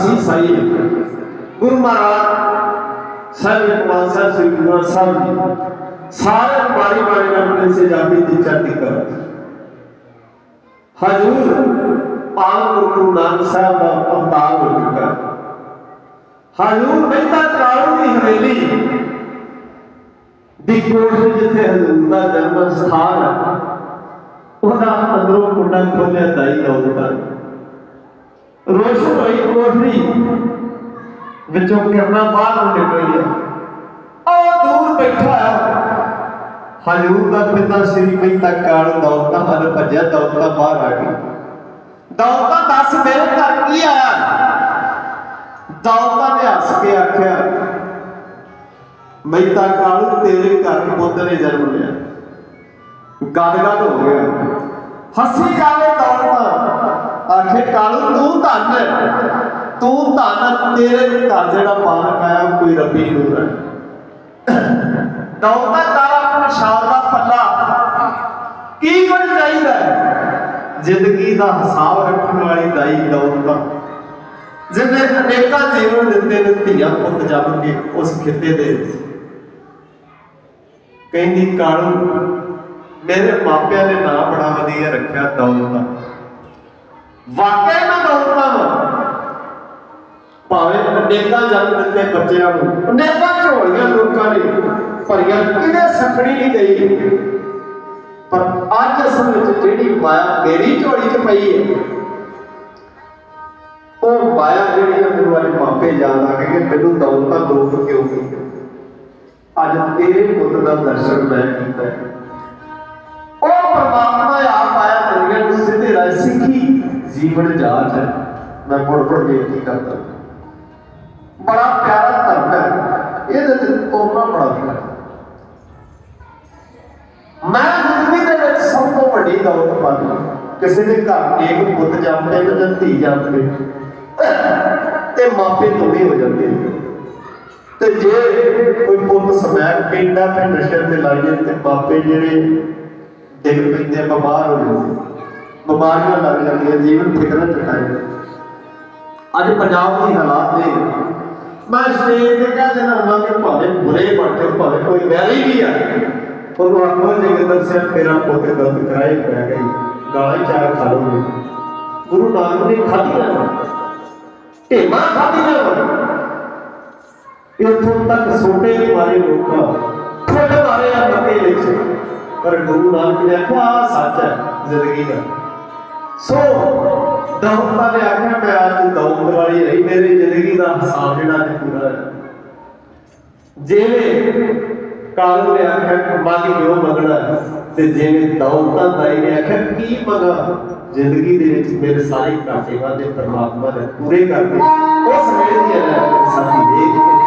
ਅਸੀਂ ਸਾਈ ਗੁਰੂ ਮਹਾਰਾਜ ਸਾਹਿਬ ਇਕਬਾਲ ਸਾਹਿਬ ਸ੍ਰੀ ਗੁਰੂ ਗ੍ਰੰਥ ਸਾਹਿਬ ਜੀ ਸਾਰੇ ਬਾਰੀ ਬਾਰੀ ਨਾਲ ਆਪਣੇ ਸੇ ਜਾਤੀ ਦੀ ਚੜ੍ਹਦੀ ਕਰ ਹਜੂਰ ਪਾਲ ਗੁਰੂ ਨਾਨਕ ਸਾਹਿਬ ਦਾ ਅਵਤਾਰ ਹੋ ਚੁੱਕਾ ਹੈ ਹਜੂਰ ਮਹਿਤਾ ਕਾਲੂ ਦੀ ਹਵੇਲੀ ਦੀ ਕੋਠ ਜਿੱਥੇ ਹਜ਼ੂਰ ਦਾ ਜਨਮ ਸਥਾਨ ਹੈ ਉਹਦਾ ਅੰਦਰੋਂ ਕੁੰਡਾ ਖੋਲਿਆ ਦਾਈ ਆਉਂਦਾ ਰੋਸ਼ਨ ਹੋਈ ਕੋਠੜੀ ਵਿੱਚੋਂ ਕਿਰਨਾਂ ਬਾਹਰ ਨੂੰ ਨਿਕਲੀਆਂ ਉਹ ਦੂਰ ਬੈਠਾ ਹਜੂਰ ਦਾ ਪਿਤਾ ਸ੍ਰੀ ਮਹਿਤਾ ਕਾਲੂ ਦੌਲਤਾ ਹਲ ਭੱਜਿਆ, ਦੌਲਤਾ ਬਾਹਰ ਆ ਗਈ। ਦੌਲਤਾ ਦੱਸ ਮੇਰੇ ਘਰ ਕੀ ਆਇਆ? ਦੌਲਤਾ ਨੇ ਹੱਸ ਕੇ ਆਖਿਆ ਮਹਿਤਾ ਕਾਲੂ ਤੇਰੇ ਘਰ ਪੁੱਤ ਨੇ ਜਨਮ ਲਿਆ। ਗਦ ਗਦ ਹੋ ਗਿਆ। ਹੱਸੀ ਜਾਵੇ ਦੌਲਤਾ। ਆਖੇ, ਕਾਲੂ, ਤੂੰ ਧੰਨ ਤੂੰ ਧੰਨ ਤੇਰੇ ਘਰ ਜਿਹੜਾ ਬਾਲਕ ਆਇਆ ਕੋਈ ਰੱਬੀ ਨੂਰ ਹੈ ਦੌਲਤਾ ਕਾਲਾ ਆਪਣਾ ਦਾ ਪੱਲਾ। ਕੀ ਕੁਝ ਚਾਹੀਦਾ ਜ਼ਿੰਦਗੀ ਦਾ ਹਿਸਾਬ ਰੱਖਣ ਵਾਲੀ ਦਾਈ ਦੌਲਤਾ ਜਿਹਨੇ ਅਨੇਕਾਂ ਜੀਵਨ ਦਿੱਤੇ ਨੇ, ਧੀਆਂ ਪੁੱਤ ਜੰਮ ਕੇ ਉਸ ਖਿੱਤੇ ਦੇ ਕਹਿੰਦੀ, ਕਾਲੂ, ਮੇਰੇ ਮਾਪਿਆਂ ਨੇ ਨਾਂ ਬੜਾ ਵਧੀਆ ਰੱਖਿਆ ਦੌਲਤਾ ਵਾਕਿਆ ਮੈਂ ਦੌਲਤਾ ਵਾਂ ਭਾਵੇਂ ਅਨੇਕਾਂ ਜਨਮ ਦਿੱਤੇ ਬੱਚਿਆਂ ਨੂੰ, ਅਨੇਕਾਂ ਝੋਲੀਆਂ ਲੋਕਾਂ ਨੇ ਭਰੀਆਂ ਕਿਤੇ ਸਖਣੀ ਨਹੀਂ ਗਈ। ਪਰ ਅੱਜ ਅਸਲ ਵਿੱਚ ਜਿਹੜੀ ਮਾਇਆ ਮੇਰੀ ਝੋਲੀ 'ਚ ਪਈ ਹੈ, ਉਹ ਮਾਇਆ ਜਿਹੜੀ ਮੈਨੂੰ ਅੱਜ ਮਾਪੇ ਯਾਦ ਆ ਗਏ ਕਿ ਮੈਨੂੰ ਦੌਲਤਾਂ ਲੋਕ ਕਿਉਂ ਗਈ ਅੱਜ ਤੇਰੇ ਪੁੱਤ ਦਾ ਦਰਸ਼ਨ ਮੈਂ ਕੀਤਾ। ਉਹ ਪਰਮਾਤਮਾ ਆਪ ਆਇਆ ਦੁਨੀਆ ਨੂੰ ਸਿੱਧੇ ਰਾਹ ਸਿੱਖੀ। ਜੀਵਨ ਜਾਚ ਹੈ ਮੈਂ ਮੁੜ ਬੜ ਬੇਨਤੀ ਕਰਦਾ। ਬੜਾ ਪਿਆਰਾ ਧਰਮ ਹੈ। ਇਹਦੇ ਤੇ ਤੋਰਨਾ ਬੜਾ ਪਿਆਰਾ। ਮੈਂ ਜ਼ਿੰਦਗੀ ਦੇ ਵਿੱਚ ਸਭ ਤੋਂ ਵੱਡੀ ਦੌਲਤ ਪਾਈ ਕਿਸੇ ਦੇ ਘਰ ਇੱਕ ਪੁੱਤ ਜੰਮਦੇ ਨੇ ਜਾਂ ਧੀ ਜੰਮਦੇ ਤੇ ਮਾਪੇ ਤੋੜੇ ਹੋ ਜਾਂਦੇ ਨੇ। ਤੇ ਜੇ ਕੋਈ ਪੁੱਤ ਸਮੈਕ ਪੀਂਦਾ ਤੇ ਨਸ਼ੇ ਤੇ ਲੱਗ ਜਾਏ ਤੇ ਮਾਪੇ ਜਿਹੜੇ ਡਿੱਗ ਪੈਂਦੇ ਆ, ਬਿਮਾਰ ਹੋ ਜਾਂਦੇ ਬਿਮਾਰੀਆਂ ਲੱਗ ਜਾਂਦੀਆਂ, ਜੀਵਨ ਫਿਕਰਾਂ ਚਟਾਏ ਅੱਜ ਪੰਜਾਬ ਦੀ ਹਾਲਾਤ ਨੇ ਮੈਂ ਸਟੇਜ ਤੇ ਕਹਿ ਦੇਣਾ ਹੁੰਦਾ ਕਿ ਭਾਵੇਂ ਬੁਰੇ ਬਣੇ ਭਾਵੇਂ ਕੋਈ ਵੈਰੀ ਵੀ ਆ ਉਹਨੂੰ ਆਖੋ ਜਗਦਰ ਸਿੰਘ ਤੇਰਾ ਪੁੱਤ ਗਲਤ ਕਰਾਏ, ਪੈ ਗਈ, ਗਾਲਾਂ ਚਾਰ ਖਾ ਲਓਗੇ ਗੁਰੂ ਨਾਨਕ ਨੇ ਖਾਧੀ ਨਾ ਢੇਮਾ ਖਾਧੀ ਨਾ ਇੱਥੋਂ ਤੱਕ ਛੋਟੇ ਮਾਰੇ ਲੋਕਾਂ, ਛੋਟੇ ਮਾਰੇ ਆ ਮੱਕੇ ਵਿੱਚ ਪਰ ਗੁਰੂ ਨਾਨਕ ਨੇ ਆਖਿਆ ਸੱਚ ਹੈ ਜ਼ਿੰਦਗੀ ਦਾ। ਸੋ, ਦੌਲਤਾਂ ਨੇ ਆਖਿਆ, ਮੈਂ ਅੱਜ ਦੌਲਤ ਵਾਲੀ ਰਹੀ, ਮੇਰੀ ਜ਼ਿੰਦਗੀ ਦਾ ਹਿਸਾਬ ਜਿਹੜਾ ਅੱਜ ਪੂਰਾ ਹੈ। ਜਿਵੇਂ ਕਾਲੂ ਨੇ ਆਖਿਆ ਕਿ ਕਿਉਂ ਮੰਗਣਾ ਤੇ ਜਿਵੇਂ ਦੌਲਤਾਂ ਦਾਈ ਨੇ ਆਖਿਆ, ਕੀ ਮੰਗਾ ਜ਼ਿੰਦਗੀ ਦੇ ਵਿੱਚ ਮੇਰੇ ਸਾਰੇ ਘਾਟੇ ਵਾਦੇ ਪਰਮਾਤਮਾ ਨੇ ਪੂਰੇ ਕਰਦੇ ਉਸ ਵੇਲੇ ਦੀ ਹੈ ਸਾਡੀ ਦੇਖ ਕੇ